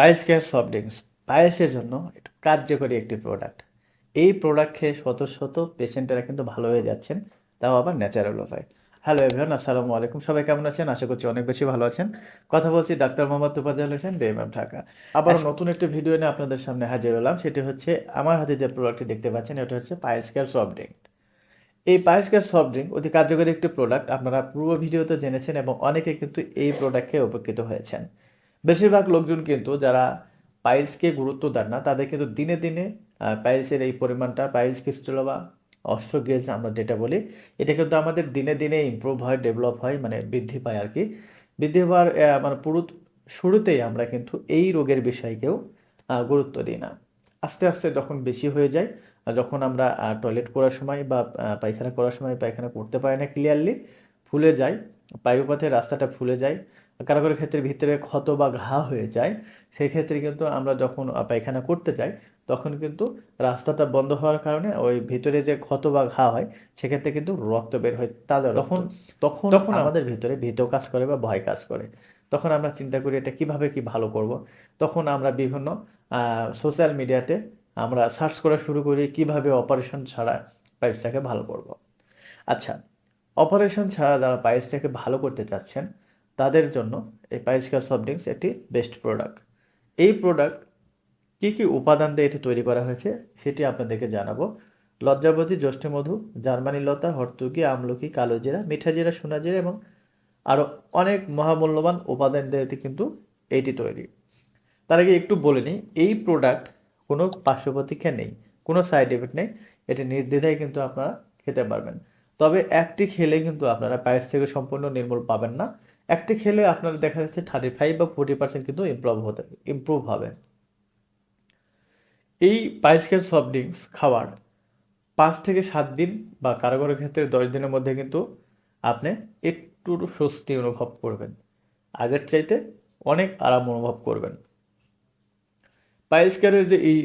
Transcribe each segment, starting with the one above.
পায়েস care soft drinks পায়েসের জন্য একটু কার্যকরী একটি প্রোডাক্ট এই প্রোডাক্ট খেয়ে শত শত পেশেন্টেরা কিন্তু ভালো হয়ে যাচ্ছেন তাও আবার ন্যাচারাল উপায়। হ্যালো এভরিওয়ান আসসালামু আলাইকুম। সবাই কেমন আছেন? আশা করছি অনেক বেশি ভালো আছেন। কথা বলছি ডাক্তার মোহাম্মদ তুফাজাল হোসেন বেএমএম ঢাকা। আবার নতুন একটি ভিডিও নিয়ে আপনাদের সামনে হাজির হলাম। সেটি হচ্ছে আমার হাতে যে প্রোডাক্টটি দেখতে পাচ্ছেন এটা হচ্ছে পায়েস কেয়ার সফট ড্রিঙ্ক এই পায়েস কেয়ার সফট ড্রিঙ্ক অতি কার্যকরী একটি প্রোডাক্ট আপনারা পূর্ব ভিডিওতে জেনেছেন এবং অনেকে কিন্তু এই প্রোডাক্ট খেয়ে উপকৃত হয়েছেন। বেশিরভাগ লোকজন কিন্তু যারা পাইলসকে গুরুত্ব দেন না, তাদের কিন্তু দিনে দিনে পাইলসের এই পরিমাণটা, পাইলস ফিস্টুলা বা অস্ট্রোগেজ আমরা যেটা বলি, এটা কিন্তু আমাদের দিনে দিনে ইমপ্রুভ হয় ডেভেলপ হয় মানে বৃদ্ধি পায় আর কি। বৃদ্ধি হওয়ার মানে পুরো শুরুতেই আমরা কিন্তু এই রোগের বিষয়কেও গুরুত্ব দিই না। আস্তে আস্তে যখন বেশি হয়ে যায় যখন আমরা টয়লেট করার সময় বা পায়খানা করার সময় পায়খানা করতে পারি না ক্লিয়ারলি ফুলে যায় পায়ুপথের রাস্তাটা ফুলে যায় কারও কারও ক্ষেত্রে ভিতরে ক্ষত বা ঘা হয়ে যায় সেই ক্ষেত্রে কিন্তু আমরা যখন পায়খানা করতে যাই তখন কিন্তু রাস্তাটা বন্ধ হওয়ার কারণে ওই ভিতরে যে ক্ষত বা ঘা হয় সেক্ষেত্রে কিন্তু রক্ত বের হয় তাদের তখন তখন তখন আমাদের ভিতরে ভীত কাজ করে বা ভয় কাজ করে। তখন আমরা চিন্তা করি এটা কীভাবে কি ভালো করব। তখন আমরা বিভিন্ন সোশ্যাল মিডিয়াতে আমরা সার্চ করা শুরু করি কীভাবে অপারেশন ছাড়া পাইলসটাকে ভালো করব। আচ্ছা অপারেশন ছাড়া যারা পায়েসটাকে ভালো করতে চাচ্ছেন, তাদের জন্য এই পায়েসকার সফট ড্রিঙ্কস একটি বেস্ট প্রোডাক্ট এই প্রোডাক্ট কী কী উপাদান দিয়ে এটি তৈরি করা হয়েছে, সেটি আপনাদেরকে জানাব। লজ্জাবতী জ্যৈষ্ঠমধু, জার্মানি লতা হর্তুকি আমলকি কালো জিরা মিঠা জিরা সোনা জিরা এবং আরও অনেক মহামূল্যবান উপাদান দিয়ে কিন্তু এইটি তৈরি। তার আগে একটু বলে নিই, এই প্রোডাক্ট কোনো পার্শ্ব নেই, কোনো সাইড এফেক্ট নেই। এটি নির্দ্বিধায় কিন্তু আপনারা খেতে পারবেন। তবে একটি খেলে কিন্তু আপনারা পায়েস থেকে সম্পূর্ণ নির্মূল পাবেন না। একটি খেলে আপনারা দেখা যাচ্ছে থার্টি ফাইভ বা ফোর্টি পার্সেন্ট কিন্তু ইমপ্রুভ হতে ইমপ্রুভ হবে। এই পায়েসকের সফট ড্রিঙ্কস খাওয়ার পাঁচ থেকে সাত দিন বা কারও ক্ষেত্রে দশ দিনের মধ্যে কিন্তু আপনি একটু স্বস্তি অনুভব করবেন। আগের চাইতে অনেক আরাম অনুভব করবেন। পায়েসকারের যে এই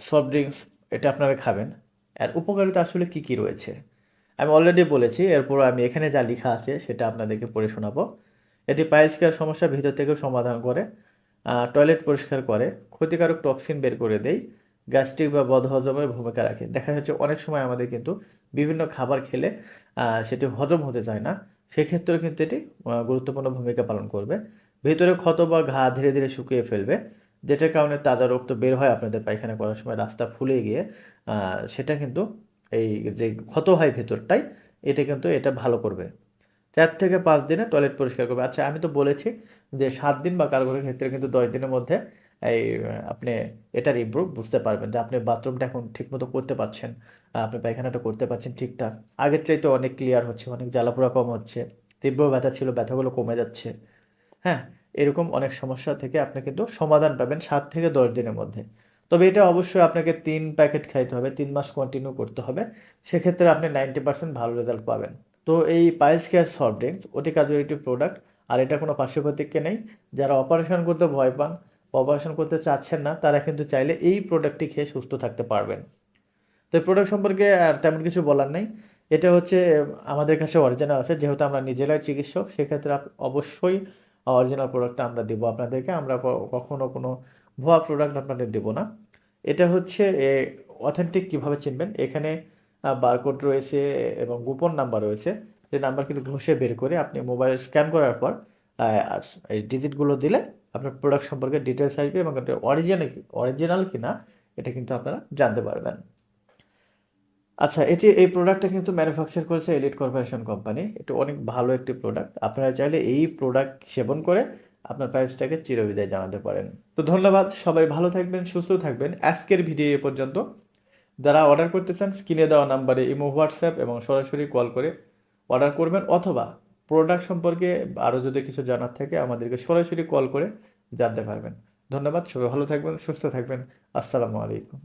সফট ড্রিঙ্কস এটা আপনারা খাবেন। আর উপকারিতা আসলে কি কি রয়েছে? আমি অলরেডি বলেছি, এরপর আমি এখানে যা লেখা আছে সেটা আপনাদেরকে পড়ে শোনাবো। এটি পায়েসকার সমস্যা ভিতর থেকেও সমাধান করে টয়লেট পরিষ্কার করে, ক্ষতিকারক টক্সিন বের করে দেয় গ্যাস্ট্রিক বা বদহজমের ভূমিকা রাখে। দেখা যাচ্ছে অনেক সময় আমাদের কিন্তু বিভিন্ন খাবার খেলে সেটি হজম হতে চায় না। সেক্ষেত্রেও কিন্তু এটি গুরুত্বপূর্ণ ভূমিকা পালন করবে। ভিতরে ক্ষত বা ঘা ধীরে ধীরে শুকিয়ে ফেলবে, যেটার কারণে তাজা রক্ত বের হয় আপনাদের পায়খানা করার সময়, রাস্তা ফুলে গিয়ে সেটা কিন্তু এই যে ক্ষত হয় ভেতরটাই, এটা কিন্তু এটা ভালো করবে। চার থেকে পাঁচ দিনে টয়লেট পরিষ্কার করবে। আচ্ছা আমি তো বলেছি যে সাত দিন বা কারও ক্ষেত্রে কিন্তু দশ দিনের মধ্যে এই, আপনি এটার ইমপ্রুভ বুঝতে পারবেন যে আপনি বাথরুমটা এখন ঠিকমতো করতে পারছেন, আপনি পায়খানাটা করতে পারছেন ঠিকঠাক। আগের চাইতে অনেক ক্লিয়ার হচ্ছে, অনেক জ্বালাপোড়া কম হচ্ছে, তীব্র ব্যথা ছিল, ব্যথাগুলো কমে যাচ্ছে। হ্যাঁ এরকম অনেক সমস্যা থেকে আপনি কিন্তু সমাধান পাবেন সাত থেকে দশ দিনের মধ্যে। তবে এটা অবশ্যই আপনাকে তিন প্যাকেট খাইতে হবে, তিন মাস কন্টিনিউ করতে হবে। সেক্ষেত্রে আপনি নাইনটি পার্সেন্ট ভালো রেজাল্ট পাবেন। তো এই পায়েস কেয়ার সফট ড্রিঙ্ক অতি কার্যকরী একটি প্রোডাক্ট আর এটা কোনো পার্শ্ব নেই। যারা অপারেশন করতে ভয় পান অপারেশন করতে চাচ্ছেন না, তারা কিন্তু চাইলে এই প্রোডাক্টটি খেয়ে সুস্থ থাকতে পারবেন। তো এই প্রোডাক্ট সম্পর্কে আর তেমন কিছু বলার নেই। এটা হচ্ছে, আমাদের কাছে অরিজিনাল আছে, যেহেতু আমরা নিজেরাই চিকিৎসক, সেক্ষেত্রে অবশ্যই অরিজিনাল প্রোডাক্টটা আমরা দেবো আপনাদেরকে। আমরা ক- কখনো কোনো ভুয়া প্রোডাক্ট আপনাদের দেবো না। এটা হচ্ছে অথেন্টিক কীভাবে চিনবেন? এখানে বারকোড রয়েছে এবং গোপন নাম্বার রয়েছে। যে নাম্বার কিন্তু ঘষে বের করে আপনি মোবাইল স্ক্যান করার পর এই ডিজিটগুলো দিলে আপনার প্রোডাক্ট সম্পর্কে ডিটেলস আসবে এবং এটা অরিজিনাল অরিজিনাল কিনা, এটা কিন্তু আপনারা জানতে পারবেন। আচ্ছা এটি, এই প্রোডাক্টটা কিন্তু ম্যানুফ্যাকচার করেছে এলিট কর্পোরেশন কোম্পানি এটা অনেক ভালো একটি প্রোডাক্ট আপনারা চাইলে এই প্রোডাক্ট সেবন করে আপনার প্রাইসটাকে চিরবিদায় জানাতে পারেন। তো ধন্যবাদ, সবাই ভালো থাকবেন, সুস্থ থাকবেন। আজকের ভিডিও এ পর্যন্ত। যারা অর্ডার করতে চান স্ক্রিনে দেওয়া নাম্বারে ইমো, হোয়াটসঅ্যাপ এবং সরাসরি কল করে অর্ডার করবেন অথবা প্রোডাক্ট সম্পর্কে আরও যদি কিছু জানার থাকে, আমাদেরকে সরাসরি কল করে জানতে পারবেন। ধন্যবাদ, সবাই ভালো থাকবেন, সুস্থ থাকবেন। আসসালামু আলাইকুম।